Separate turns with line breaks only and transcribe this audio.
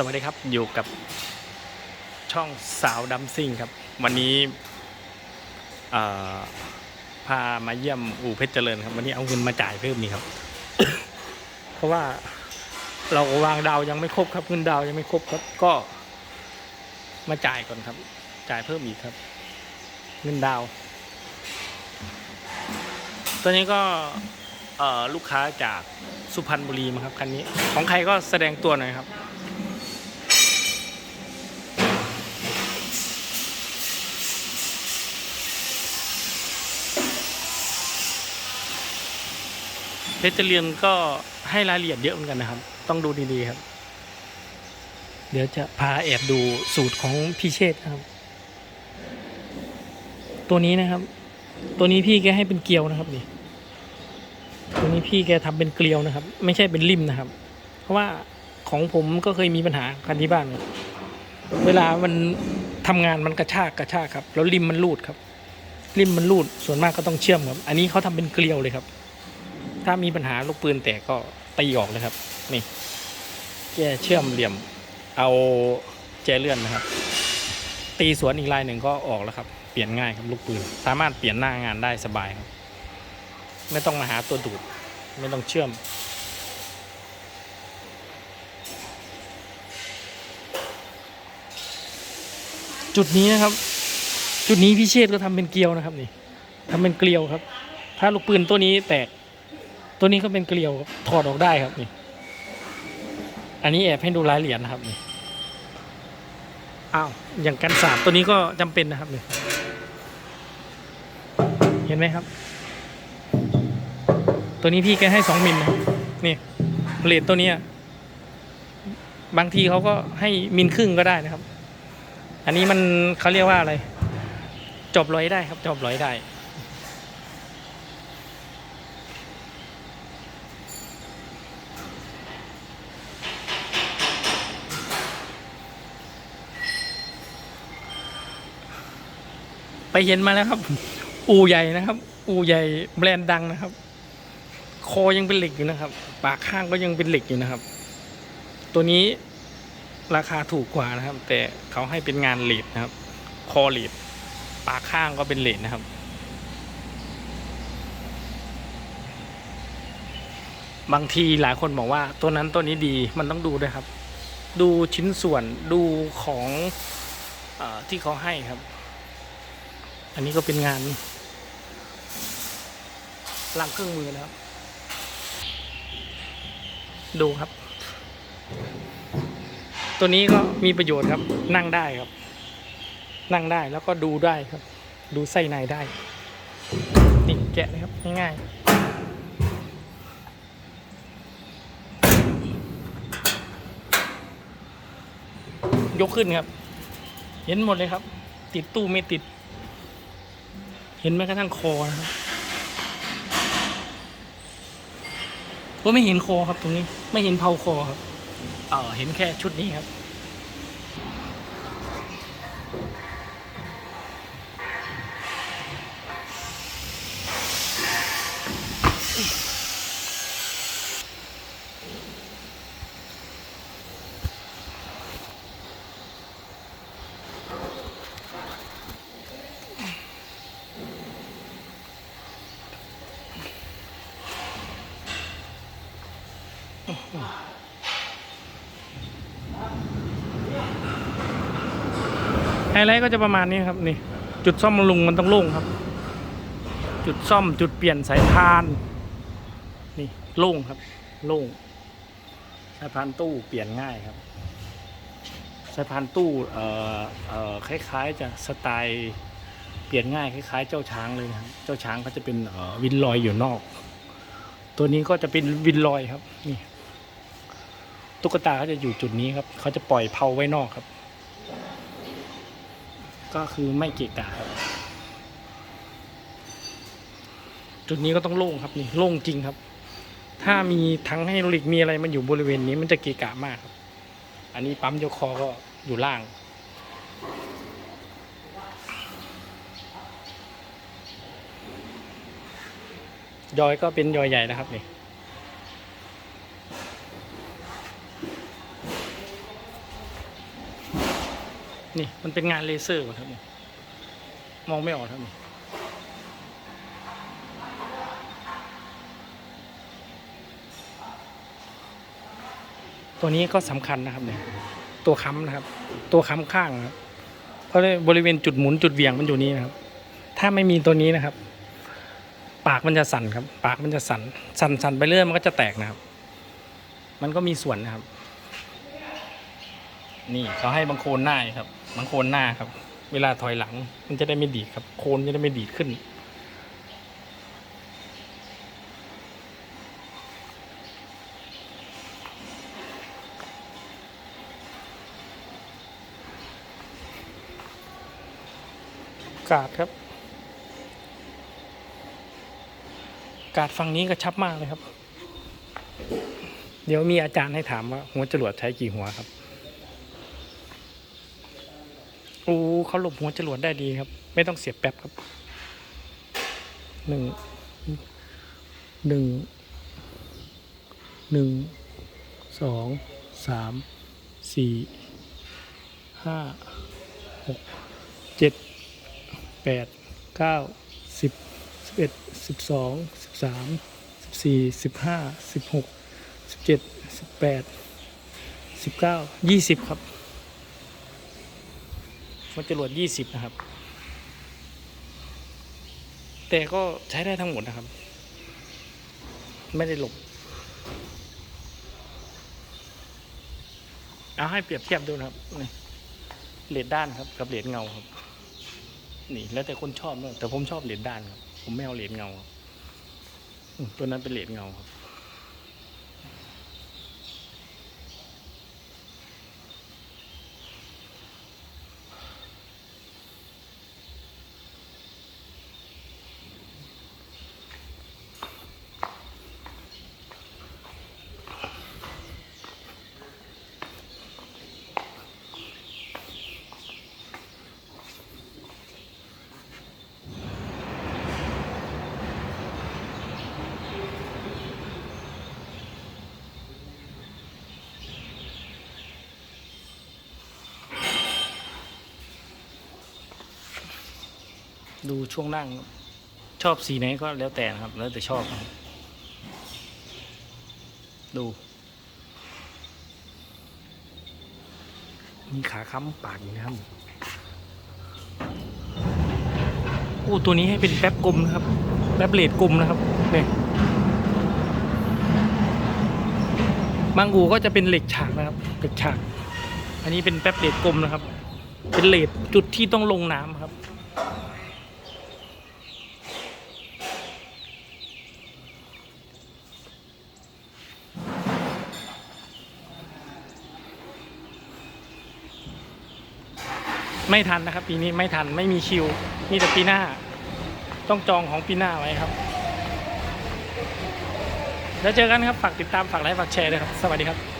สวัสดีครับอยู่กับช่องสาวดัมซิ่งครับ วันนี้พามาเยี่ยมอู่เพชรเจริญครับ วันนี้เอาเงินมาจ่ายเพิ่มนี่ครับ เพราะว่าเราวางดาวยังไม่ครบครับเงินดาวยังไม่ครบครับ ก็มาจ่ายก่อนครับ จ่ายเพิ่มอีกครับ เงินดาว ตัวนี้ก็ลูกค้าจากสุพรรณบุรีมาครับคันนี้ ของใครก็แสดงตัวหน่อยครับ เพชรเรียนก็ให้รายละเอียดเยอะเหมือนกันนะครับ ต้องดูดีๆครับ เดี๋ยวจะพาแอบดูสูตรของพี่เชษนะครับ ตัวนี้นะครับ ตัวนี้พี่แกให้เป็นเกลียวนะครับนี่ตัวนี้พี่แกทำเป็นเกลียวนะครับ ไม่ใช่เป็นริมนะครับ เพราะว่าของผมก็เคยมีปัญหาคันที่บ้านเวลามันทำงานมันกระชากกระชากครับ แล้วริมมันรูดครับริมมันรูดส่วนมากก็ต้องเชื่อมครับ อันนี้เขาทำเป็นเกลียวเลยครับ ถ้ามีปัญหาลูกปืนแตกก็ตีออกเลยครับ นี่ แกเชื่อมเหลี่ยม เอาแจเลื่อนนะครับ ตีสวนอีกลายหนึ่งก็ออกแล้วครับ เปลี่ยนง่ายครับลูกปืน สามารถเปลี่ยนหน้างานได้สบายครับ ไม่ต้องมาหาตัวดูด ไม่ต้องเชื่อมจุดนี้นะครับ จุดนี้พี่เชษก็ทำเป็นเกลียวนะครับนี่ทำเป็นเกลียวครับ ถ้าลูกปืนตัวนี้แตก ตัวนี้ก็เป็นเกลียวครับถอดออกได้ครับนี่ อันนี้แอบให้ดูรายละเอียดนะครับนี่ อ้าว อย่างกันสาบตัวนี้ก็จำเป็นนะครับนี่ เห็นไหมครับ ตัวนี้พี่แกให้สองมิลนะครับนี่เลทตัวนี้บางทีเขาก็ให้มิลครึ่งก็ได้นะครับ อันนี้มันเขาเรียกว่าอะไร จบร้อยได้ครับ จบร้อยได้ เห็นมาแล้วครับ อูใหญ่นะครับ อูใหญ่แบรนด์ดังนะครับ คอยังเป็นเหล็กอยู่นะครับ ปากข้างก็ยังเป็นเหล็กอยู่นะครับ ตัวนี้ราคาถูกกว่านะครับ แต่เขาให้เป็นงานเลดนะครับ คอเลดปากข้างก็เป็นเลดนะครับ บางทีหลายคนบอกว่า ตัวนั้นตัวนี้ดีมันต้องดูด้วยครับ ดูชิ้นส่วนดูของอที่เขาให้ครับ อันนี้ก็เป็นงานล่างเครื่องมือนะครับ ดูครับ ตัวนี้ก็มีประโยชน์ครับ นั่งได้ครับ นั่งได้แล้วก็ดูได้ครับ ดูไส้ในได้ นี่แกะเลยครับ ง่ายๆยกขึ้นครับ เห็นหมดเลยครับ ติดตู้ไม่ติด เห็นแม้กระทั่งคอนะครับก็ไม่เห็นคอครับตรงนี้ ไม่เห็นเผาคอครับเออเห็นแค่ชุดนี้ครับ ไฮไลท์ก็จะประมาณนี้ครับนี่ จุดซ่อมบำรุงมันต้องโล่งครับ จุดซ่อมจุดเปลี่ยนสายพานนี่โล่งครับ โล่งสายพานตู้เปลี่ยนง่ายครับสายพานตู้เอ่อเอ่อคล้าย ๆ จะสไตล์เปลี่ยนง่ายคล้าย ๆ เจ้าช้างเลยนะครับเจ้าช้างเขาจะเป็นวินลอยอยู่นอก ตัวนี้ก็จะเป็นวินลอยครับนี่ ตุ๊กตาเขาจะอยู่จุดนี้ครับ เขาจะปล่อยเผาไว้นอกครับ ก็คือไม่เกะกะครับ จุดนี้ก็ต้องโล่งครับนี่โล่งจริงครับ ถ้ามีทั้งให้โดรลิกมีอะไรมันอยู่บริเวณนี้มันจะเกะกะมากครับ อันนี้ปั๊มยกคอก็อยู่ล่างยอยก็เป็นยอยใหญ่นะครับนี่ นี่มันเป็นงานเลเซอร์ครับนี่มองไม่ออกครับนี่ตัวนี้ก็สำคัญนะครับเนี่ยตัวค้ำนะครับ ตัวค้ำข้างนะครับเพราะบริเวณจุดหมุนจุดเวียงมันอยู่นี้นะครับ ถ้าไม่มีตัวนี้นะครับ ปากมันจะสั่นครับ ปากมันจะสั่น สั่นสั่นไปเรื่อยมันก็จะแตกนะครับ มันก็มีส่วนนะครับ นี่เขาให้บางโคลนหน้าครับ บางโคลนหน้าครับ เวลาถอยหลัง มันจะได้ไม่ดีดครับ โคลนจะได้ไม่ดีดขึ้น กาดครับ กาดฝั่งนี้กระชับมากเลยครับ เดี๋ยวมีอาจารย์ให้ถามว่าหัวจรวดใช้กี่หัวครับ โอ้เขาหลบหัวจรวดได้ดีครับ ไม่ต้องเสียบแป๊บครับหนึ่งหนึ่งหนึ่งสองสามสี่ห้าหกเจ็ดแปดเก้าสิบสิบเอ็ดสิบสองสิบสามสิบสี่สิบห้าสิบหกสิบเจ็ดสิบแปดสิบเก้ายี่สิบครับ มันจรวดยี่สิบนะครับ แต่ก็ใช้ได้ทั้งหมดนะครับ ไม่ได้หลบ เอาให้เปรียบเทียบดูนะครับนี่เลดด้านครับ กับเลดเงาครับ นี่แล้วแต่คนชอบเนอะแต่ผมชอบเลดด้านครับ ผมไม่เอาเลดเงาครับตัวนั้นเป็นเลดเงาครับ ดูช่วงนั่งชอบสีไหนก็แล้วแต่นะครับ แล้วแต่ชอบนะครับดูมีขาค้ำปากอยู่นะครับโอ้ตัวนี้ให้เป็นแป๊บกลมนะครับ แป๊บเลดกลมนะครับเนี่ยบางอูก็จะเป็นเหล็กฉากนะครับ เหล็กฉาก อันนี้เป็นแป๊บเลดกลมนะครับ เป็นเลดจุดที่ต้องลงน้ำครับ ไม่ทันนะครับ ปีนี้ไม่ทันไม่มีคิวมีแต่ปีหน้า ต้องจองของปีหน้าไว้ครับ แล้วเจอกันครับฝากติดตามฝากไลค์ฝากแชร์ด้วยครับ สวัสดีครับ